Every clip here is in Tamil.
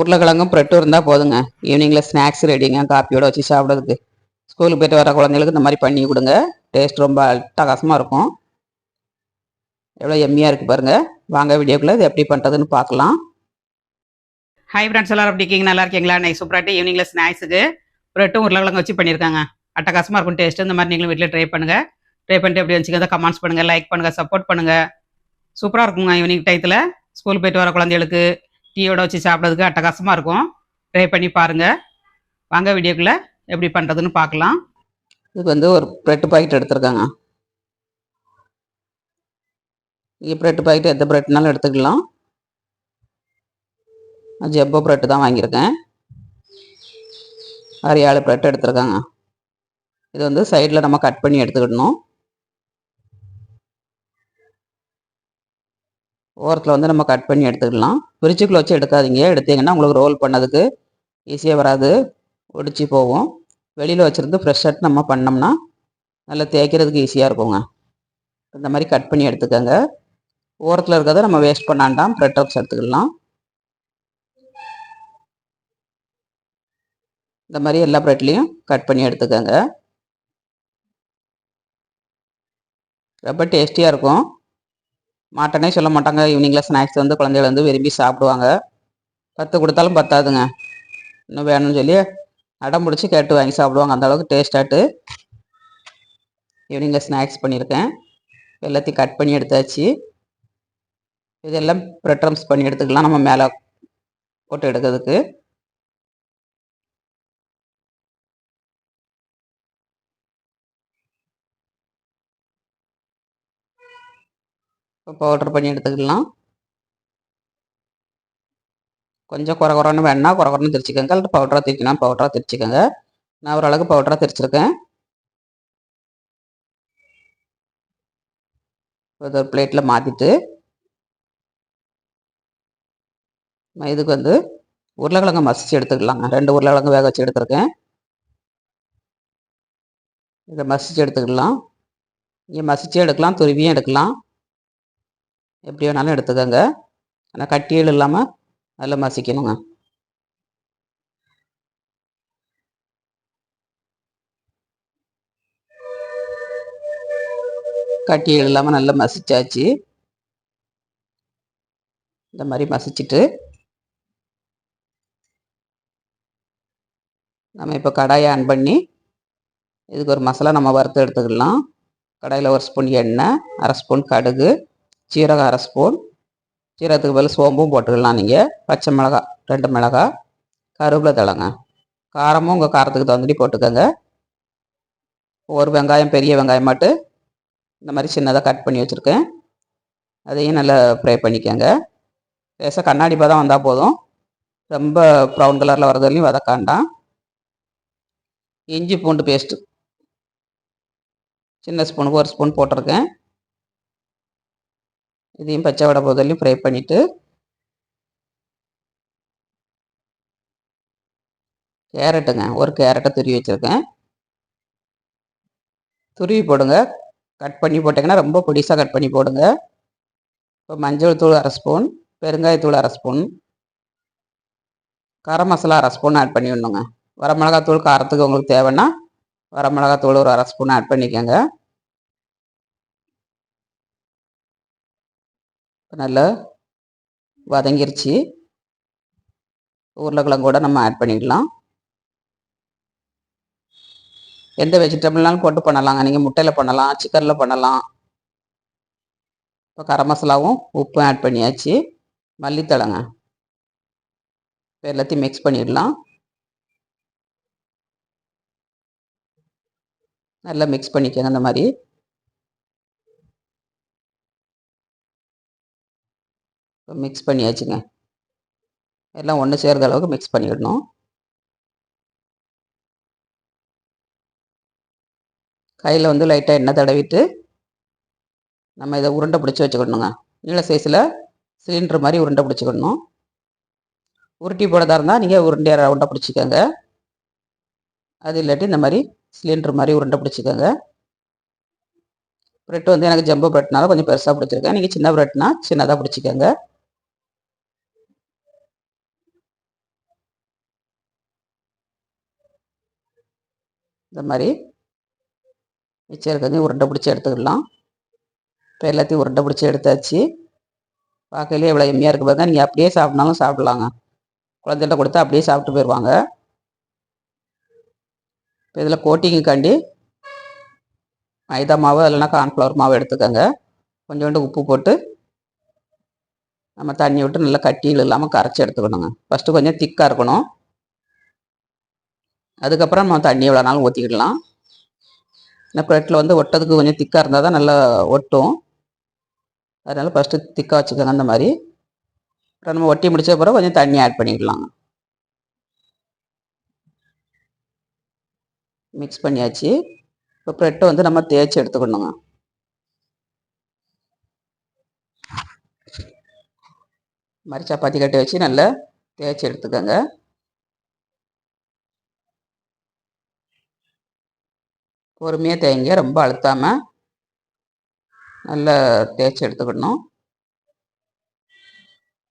உருளைக்கிழங்கும் ப்ரெட்டும் இருந்தால் போதுங்க. ஈவினிங்கில் ஸ்நாக்ஸ் ரெடிங்க காப்பியோடு வச்சு சாப்பிட்றதுக்கு. ஸ்கூலுக்கு போயிட்டு வர குழந்தைகளுக்கு இந்த மாதிரி பண்ணி கொடுங்க. டேஸ்ட் ரொம்ப அட்டகாசமாக இருக்கும். எவ்வளோ எம்மியாக இருக்குது பாருங்கள் வாங்க வீடியோக்குள்ளே இது எப்படி பண்ணுறதுன்னு பார்க்கலாம். ஹாய் ஃப்ரெண்ட்ஸ் எல்லாரும் எப்படி இருக்கீங்க? நல்லா இருக்கீங்களா? நைட் சூப்பராகிட்டு ஈவினிங்கில் ஸ்நாக்ஸுக்கு ப்ரெட்டும் உருளைக்கிழங்கு வச்சு பண்ணியிருக்காங்க அட்டகாசமாக இருக்கும் டேஸ்ட் இந்த மாதிரி நீங்களும் வீட்டில் ட்ரை பண்ணுங்கள் ட்ரை பண்ணிட்டு எப்படி வச்சுக்கிறத கமெண்ட்ஸ் பண்ணுங்கள் லைக் பண்ணுங்கள் சப்போர்ட் பண்ணுங்கள் சூப்பராக இருக்குங்க ஈவினிங் டயத்தில் ஸ்கூல் போயிட்டு வர குழந்தைகளுக்கு டீயோட வச்சு சாப்பிட்றதுக்கு அட்டகாசமாக இருக்கும். ட்ரை பண்ணி பாருங்கள் வாங்க வீடியோக்குள்ளே எப்படி பண்ணுறதுன்னு பார்க்கலாம். இதுக்கு வந்து ஒரு ப்ரெட்டு பாக்கெட் எடுத்துருக்காங்க. நீங்கள் ப்ரெட்டு பாக்கெட் எந்த ப்ரெட்னாலும் எடுத்துக்கலாம். நான் ஜெப்போ ப்ரெட்டு தான் வாங்கியிருக்கேன். ஆறு ஏழு ப்ரெட் எடுத்துருக்காங்க. இது வந்து சைடில் நம்ம கட் பண்ணி எடுத்துக்கிடணும். ஓரத்தில் வந்து நம்ம கட் பண்ணி எடுத்துக்கலாம். பிரிச்சுக்குள்ள வச்சு எடுக்காதீங்க. எடுத்தீங்கன்னா உங்களுக்கு ரோல் பண்ணதுக்கு ஈஸியாக வராது. ஒடிச்சு போகும். வெளியில் வச்சுருந்து ஃப்ரெஷ்ஷாக நம்ம பண்ணோம்னா நல்லா தேய்க்கிறதுக்கு ஈஸியாக இருக்குங்க. இந்த மாதிரி கட் பண்ணி எடுத்துக்கோங்க. ஓரத்தில் இருக்கிறத நம்ம வேஸ்ட் பண்ணாண்டாம் ப்ரெட் ரோப்ஸ் எடுத்துக்கலாம். இந்த மாதிரி எல்லா ப்ரெட்லேயும் கட் பண்ணி எடுத்துக்கோங்க. ரொம்ப டேஸ்டியாக இருக்கும். மாட்டனே சொல்ல மாட்டாங்க. ஈவினிங்கில் ஸ்நாக்ஸ் வந்து குழந்தைகள் வந்து விரும்பி சாப்பிடுவாங்க. பத்து கொடுத்தாலும் பத்தாதுங்க. இன்னும் வேணும்னு சொல்லி அடம் பிடிச்சி கேட்டு வாங்கி சாப்பிடுவாங்க. அந்த அளவுக்கு டேஸ்டாட்டு ஈவினிங்கில் ஸ்நாக்ஸ் பண்ணியிருக்கேன். எல்லாத்தையும் கட் பண்ணி எடுத்தாச்சு. இதெல்லாம் ப்ரெட்ரம்ஸ் பண்ணி எடுத்துக்கலாம். நம்ம மேலே போட்டு எடுக்கிறதுக்கு. இப்போ பவுட்ரு பண்ணி எடுத்துக்கலாம். கொஞ்சம் குறை குறைன்னு வேணா குறை குறைன்னு திரிச்சிக்கோங்க. அல்லது பவுடராக திரிக்கலாம் பவுடராக திரிச்சிக்கோங்க. நான் ஓரளவுக்கு பவுடராக திரிச்சிருக்கேன். இது ஒரு பிளேட்டில் மாற்றிட்டு இதுக்கு வந்து உருளைக்கிழங்கு மசிச்சு எடுத்துக்கலாங்க ரெண்டு உருளைக்கிழங்கு வேக வச்சு எடுத்துருக்கேன். இதை மசிச்சு எடுத்துக்கலாம். இங்கே மசிச்சு எடுக்கலாம் துருவியும் எடுக்கலாம். எப்படி வேணாலும் எடுத்துக்கோங்க. ஆனால் கட்டியல் இல்லாமல் அதில் மசிக்கணுங்க. கட்டியல் இல்லாமல் நல்லா மசிச்சாச்சு. இந்த மாதிரி மசிச்சுட்டு நம்ம இப்போ கடாயை ஆன் பண்ணி இதுக்கு ஒரு மசாலா நம்ம வறுத்து எடுத்துக்கலாம். கடாயில் ஒரு ஸ்பூன் எண்ணெய் அரை ஸ்பூன் கடுகு சீரகம் அரை ஸ்பூன் சீரகத்துக்கு பதில் சோம்பும் போட்டுக்கலாம் நீங்கள் பச்சை மிளகா ரெண்டு மிளகா கருவேப்பிலை தழைங்க. காரமும் உங்கள் காரத்துக்கு தகுந்தபடி போட்டுக்கோங்க. ஒரு வெங்காயம் பெரிய வெங்காயம் மட்டும் இந்த மாதிரி சின்னதாக கட் பண்ணி வச்சுருக்கேன். அதையும் நல்லா ஃப்ரை பண்ணிக்கோங்க. லேசாக கண்ணாடி பதம் வந்தால் போதும். ரொம்ப ப்ரௌன் கலரில் வரதுலையும் வதக்காண்டாம் இஞ்சி பூண்டு பேஸ்ட்டு சின்ன ஸ்பூனுக்கு ஒரு ஸ்பூன் போட்டிருக்கேன். இதையும் பச்சை வடை போதலையும் ஃப்ரை பண்ணிவிட்டு கேரட்டுங்க ஒரு கேரட்டை துருவி வச்சுருக்கேன். துருவி போடுங்க. கட் பண்ணி போட்டிங்கன்னா ரொம்ப பொடிசாக கட் பண்ணி போடுங்க. இப்போ மஞ்சள் தூள் அரை ஸ்பூன் பெருங்காயத்தூள் அரை ஸ்பூன் கரம் மசாலா அரை ஸ்பூன் ஆட் பண்ணி விடணுங்க. வரமிளகாத்தூள் காரத்துக்கு உங்களுக்கு தேவைன்னா வரமிளகாத்தூள் ஒரு அரை ஸ்பூன் ஆட் பண்ணிக்கோங்க. நல்லா வதங்கிருச்சு. உருளைக்கிழங்கூட நம்ம ஆட் பண்ணிக்கலாம். எந்த வெஜிடபிள்னாலும் போட்டு பண்ணலாங்க. நீங்கள் முட்டையில் பண்ணலாம் சிக்கனில் பண்ணலாம். இப்போ கரம் மசாலாவும் உப்பும் ஆட் பண்ணியாச்சு. மல்லித்தழைங்க இப்போ எல்லாத்தையும் மிக்ஸ் பண்ணிடலாம். நல்லா மிக்ஸ் பண்ணிக்கோங்க இந்த மாதிரி. மிக்ஸ் பண்ணியாச்சுங்க. எல்லாம் ஒன்று சேர்ந்த அளவுக்கு மிக்ஸ் பண்ணிடணும். கையில் வந்து லைட்டாக எண்ணெய் தடவிட்டு நம்ம இதை உருண்டை பிடிச்சி வச்சுக்கணுங்க. நீள சைஸில் சிலிண்டர் மாதிரி உருண்டை பிடிச்சிக்கணும். உருட்டி போடதா இருந்தால் நீங்கள் உருண்டையாக ரவுண்டாக பிடிச்சிக்கோங்க. அது இல்லாட்டி இந்த மாதிரி சிலிண்டர் மாதிரி உருண்டை பிடிச்சிக்கோங்க. ப்ரெட் வந்து எனக்கு ஜம்போ ப்ரெட்னால கொஞ்சம் பெருசாக பிடிச்சிருக்கேன். நீங்கள் சின்ன ப்ரெட்னா சின்னதாக பிடிச்சிக்கோங்க. இந்த மாதிரி. மிச்சம் இருக்கிறதையும் உருண்டை பிடிச்சி எடுத்துக்கலாம். இப்போ எல்லாத்தையும் உருண்டை பிடிச்சி எடுத்தாச்சு. பார்க்கலையே எவ்வளோ எம்மியாக இருக்கு பாருங்க. நீங்கள் அப்படியே சாப்பிட்னாலும் சாப்பிட்லாங்க. குழந்தைகிட்ட கொடுத்தா அப்படியே சாப்பிட்டு போயிடுவாங்க இப்போ இதில் கோட்டிங்குக்காண்டி மைதா மாவு இல்லைன்னா கார்ன்ஃப்ளவர் மாவு எடுத்துக்கோங்க. கொஞ்சோண்டு உப்பு போட்டு நம்ம தண்ணி விட்டு நல்லா கட்டியில் இல்லாமல் கரைச்சி எடுத்துக்கணுங்க. ஃபஸ்ட்டு கொஞ்சம் திக்காக இருக்கணும். அதுக்கப்புறம் நம்ம தண்ணி எவ்வளோ நாளும் ஊற்றிக்கிடலாம் இந்த ப்ரெட்டில் வந்து ஒட்டதுக்கு கொஞ்சம் திக்காக இருந்தால் தான் நல்லா ஒட்டும். அதனால் ஃபஸ்ட்டு திக்காக வச்சுக்கோங்க அந்த மாதிரி. அப்புறம் நம்ம ஒட்டி முடிச்ச பிறகு கொஞ்சம் தண்ணி ஆட் பண்ணிக்கலாம். மிக்ஸ் பண்ணியாச்சு. இப்போ ப்ரெட்டை வந்து நம்ம தேய்ச்சி எடுத்துக்கணுங்க. மாதிரி சப்பாத்தி கட்டி வச்சு நல்லா தேய்ச்சி எடுத்துக்கோங்க. பொறுமையாக தேய்ங்க ரொம்ப அழுத்தாமல் நல்லா தேய்ச்சி எடுத்துக்கணும்.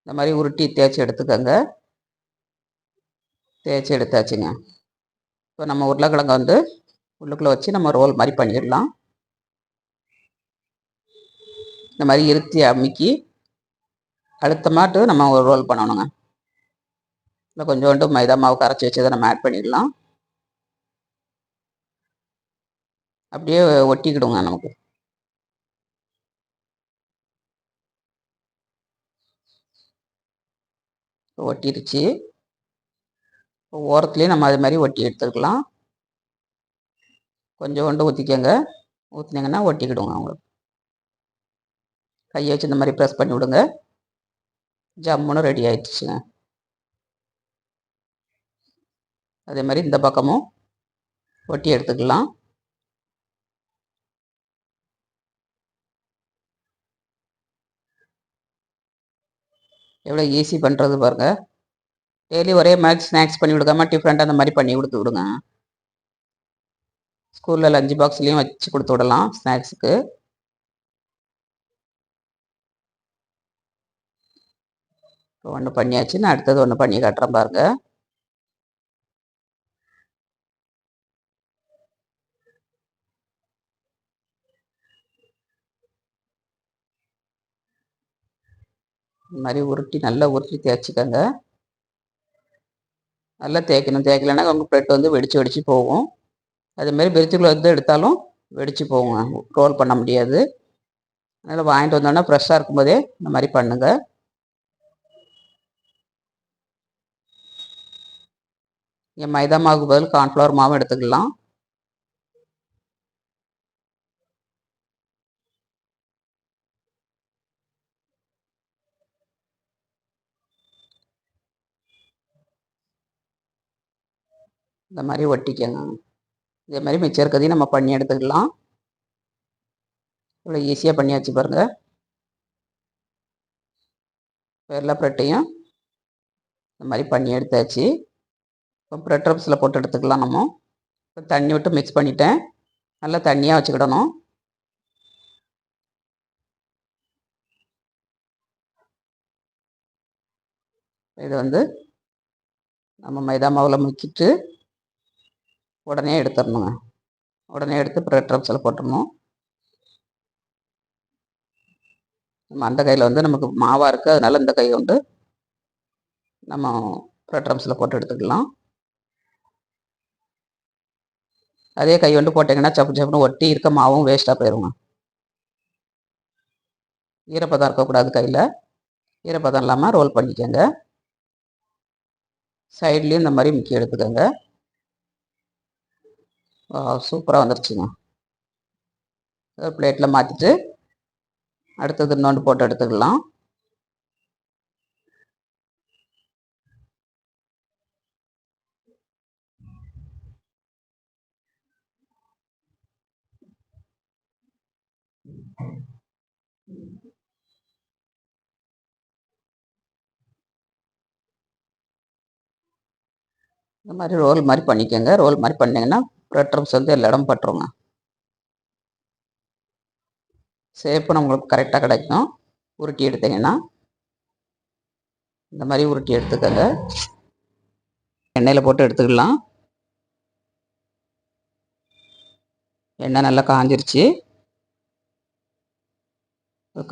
இந்த மாதிரி உருட்டி தேய்ச்சி எடுத்துக்கோங்க. தேய்ச்சி எடுத்தாச்சுங்க. இப்போ நம்ம உருளைக்கிழங்க வந்து உள்ளுக்குள்ளே வச்சு நம்ம ரோல் மாதிரி பண்ணிடலாம். இந்த மாதிரி இருத்தி அமுக்கி அழுத்தமாட்டு நம்ம ஒரு ரோல் பண்ணணுங்க. இல்லை கொஞ்சோண்டு மைதா மாவு கரைச்சி வச்சதை நம்ம ஆட் பண்ணிடலாம். அப்படியே ஒட்டிக்கிடுங்க நமக்கு. ஒட்டிருச்சு. ஓரத்துலேயும் நம்ம அது மாதிரி ஒட்டி எடுத்துக்கலாம். கொஞ்சோண்டு ஊற்றிக்கங்க ஊற்றினீங்கன்னா ஒட்டிக்கிடுங்க அவங்களுக்கு கையை வச்சு இந்த மாதிரி ப்ரெஸ் பண்ணி விடுங்க. ஜம்முன்னு ரெடி ஆயிடுச்சுங்க. அதே மாதிரி இந்த பக்கமும் ஒட்டி எடுத்துக்கலாம். எவ்வளோ ஈஸி பண்ணுறது பாருங்கள் டெய்லி ஒரே மாதிரி ஸ்நாக்ஸ் பண்ணி கொடுக்காம டிஃப்ரெண்ட்டாக அந்த மாதிரி பண்ணி கொடுத்து விடுங்க. ஸ்கூலில் லஞ்சு பாக்ஸ்லேயும் வச்சு கொடுத்து விடலாம் ஸ்நாக்ஸுக்கு இப்போ ஒன்று பண்ணியாச்சு நான் அடுத்தது ஒன்று பண்ணி காட்டுறேன் பாருங்கள் இந்த மாதிரி உருட்டி நல்லா உருட்டி தேய்ச்சிக்கோங்க. நல்லா தேய்க்கணும். தேய்க்கலைன்னா உங்கள் ப்ரெட் வந்து வெடிச்சு வெடிச்சு போகும். அதுமாரி பிரிச்சுக்குள்ள வந்து எடுத்தாலும் வெடிச்சு போகுங்க. ரோல் பண்ண முடியாது. அதனால் வாங்கிட்டு வந்தோன்னா ஃப்ரெஷ்ஷாக இருக்கும்போதே இந்த மாதிரி பண்ணுங்கள் இங்கே மைதா மாவுக்கு பதில் கார்ன்ஃப்ளவர் மாவும் எடுத்துக்கலாம். இந்த மாதிரி ஒட்டிக்கங்க இதே மாதிரி மிச்சம் இருக்கிறதையும் நம்ம பண்ணி எடுத்துக்கலாம். இவ்வளோ ஈஸியாக பண்ணியாச்சு பாருங்கள் வெள்ளை ப்ரெட்டையும் இந்த மாதிரி பண்ணி எடுத்தாச்சு. இப்போ ப்ரெட் ரப்ஸில் போட்டு எடுத்துக்கலாம் நம்ம. இப்போ தண்ணி விட்டு மிக்ஸ் பண்ணிட்டேன். நல்லா தண்ணியாக வச்சுக்கிடணும். இது வந்து நம்ம மைதா மாவில் முக்கிட்டு உடனே எடுத்துடணுங்க. உடனே எடுத்து ப்ரெட் ரப்ஸில் போட்டுடணும். நம்ம அந்த கையில் வந்து நமக்கு மாவாக இருக்குது அதனால் இந்த கை வந்து நம்ம ப்ரெட்ரம்ஸில் போட்டு எடுத்துக்கலாம். அதே கை வந்து போட்டிங்கன்னா சப்பு சப்புன்னு ஒட்டி இருக்க மாவும் வேஸ்ட்டாக போயிடுங்க ஈரப்பதம் இருக்கக்கூடாது கையில். ஈரப்பதம் இல்லாமல் ரோல் பண்ணிக்கோங்க. சைட்லேயும் இந்த மாதிரி முக்கிய எடுத்துக்கோங்க. சூப்பராக வந்துருச்சுங்க. ஒரு பிளேட்டில் மாற்றிட்டு அடுத்தது இன்னொன்று போட்டு எடுத்துக்கலாம். இந்த மாதிரி ரோல் மாதிரி பண்ணிக்கோங்க. ரோல் மாதிரி பண்ணிங்கன்னா ப்ரெட் வந்து எல்லா இடம் பட்டுருங்க. ஷேப்பு நம்மளுக்கு கரெக்டாக கிடைக்கும். உருட்டி எடுத்தீங்கன்னா. இந்த மாதிரி உருட்டி எடுத்துக்கோங்க. எண்ணெயில் போட்டு எடுத்துக்கலாம். எண்ணெய் நல்லா காஞ்சிருச்சு.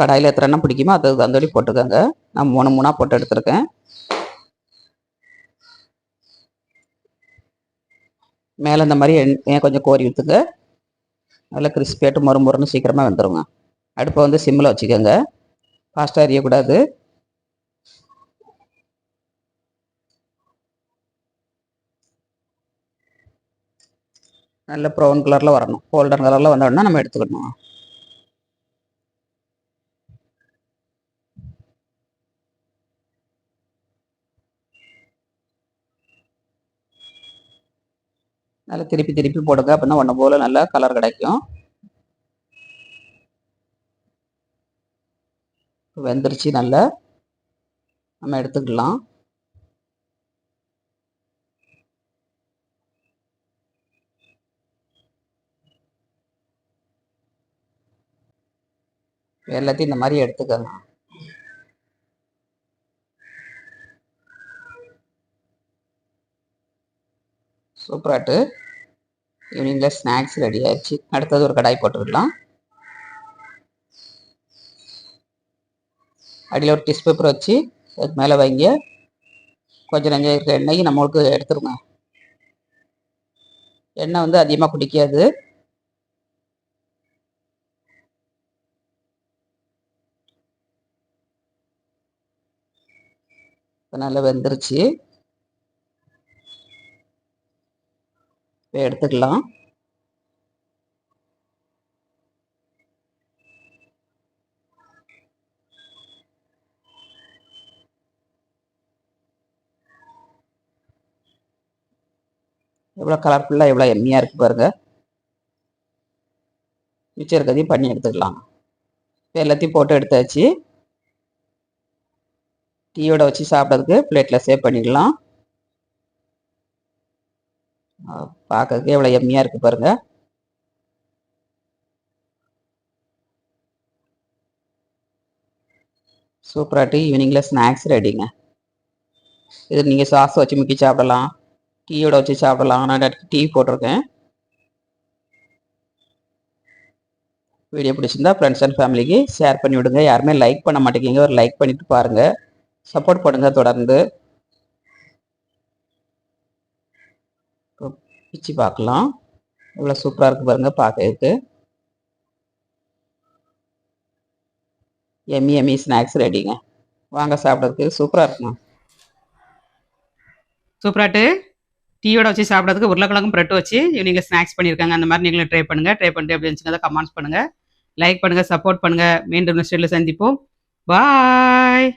கடாயில் எத்தனை எண்ணெய் பிடிக்குமோ அது தந்தோடி போட்டுக்கோங்க. நான் மூணு மூணாக போட்டு எடுத்துருக்கேன். மேலே இந்த மாதிரி எண்ணெய் கொஞ்சம் கோரி விற்றுங்க நல்லா கிறிஸ்பியாட்டு மொறுமுறுன்னு சீக்கிரமாக வந்துடுங்க அடுப்பை வந்து சிம்மில் வச்சுக்கோங்க. ஃபாஸ்ட்டாக எரியக்கூடாது. நல்ல ப்ரௌன் கலரில் வரணும். கோல்டன் கலரில் வந்தோடனே நம்ம எடுத்துக்கணும். நல்லா திருப்பி திருப்பி போடுங்க அப்படின்னா ஒன்று போல் நல்லா கலர் கிடைக்கும். வெந்துருச்சு நல்லா. நம்ம எடுத்துக்கலாம். எல்லாத்தையும் இந்த மாதிரி எடுத்துக்கோங்க சூப்பராட்டு. ஈவினிங்கில் ஸ்நாக்ஸ் ரெடி ஆயிடுச்சு. அடுத்தது ஒரு கடாய் போட்டுக்கலாம் அடியில் ஒரு டிஷ் பேப்பர் வச்சு அதுக்கு மேலே வைங்க. கொஞ்சம் நஞ்சம் இருக்கிற எண்ணெய் நம்மளுக்கு எடுத்துருங்க. எண்ணெய் வந்து அதிகமாக குடிக்காது. இப்போ நல்லா வெந்துருச்சு. எடுத்துக்கலாம். எவ்வளோ கலர்ஃபுல்லாக எவ்வளோ எம்மியாக இருக்குது பாருங்க. மிச்சம் இருக்கிறதையும் பண்ணி எடுத்துக்கலாம். இப்போ எல்லாத்தையும் போட்டு எடுத்தாச்சு. டீயோட வச்சு சாப்பிட்றதுக்கு பிளேட்டில் சேவ் பண்ணிக்கலாம். பார்க்கறதுக்கு எவ்வளோ எம்மியாக இருக்குது பாருங்கள் சூப்பராக டீ ஈவினிங்கில் ஸ்நாக்ஸ் ரெடிங்க இது நீங்கள் சாஸ் வச்சு முக்கி சாப்பிடலாம். டீயோட வச்சு சாப்பிடலாம். நான் டீ போட்டிருக்கேன். வீடியோ பிடிச்சிருந்தா ஃப்ரெண்ட்ஸ் அண்ட் ஃபேமிலிக்கு ஷேர் பண்ணி விடுங்க யாருமே லைக் பண்ண மாட்டேங்கிங்க ஒரு லைக் பண்ணிவிட்டு பாருங்கள் சப்போர்ட் பண்ணுங்கள் தொடர்ந்து. பிச்சு பார்க்கலாம் இவ்வளோ சூப்பராக இருக்குது பாருங்கள் பார்க்கறதுக்கு எம்மி எம்மி ஸ்நாக்ஸ் ரெடிங்க. வாங்க சாப்பிட்றதுக்கு. சூப்பராக இருக்குங்க சூப்பராட்டு டீயோட வச்சு சாப்பிட்றதுக்கு உருளைக்கிழங்கும் ப்ரெட் வச்சு நீங்கள் ஸ்நாக்ஸ் பண்ணியிருக்காங்க. அந்த மாதிரி நீங்களும் ட்ரை பண்ணுங்கள் ட்ரை பண்ணிட்டு அப்படின்னு இருந்துச்சுங்க கமெண்ட்ஸ் பண்ணுங்கள் லைக் பண்ணுங்கள் சப்போர்ட் பண்ணுங்கள் மீண்டும் நெக்ஸ்ட் சந்திப்போம். பாய்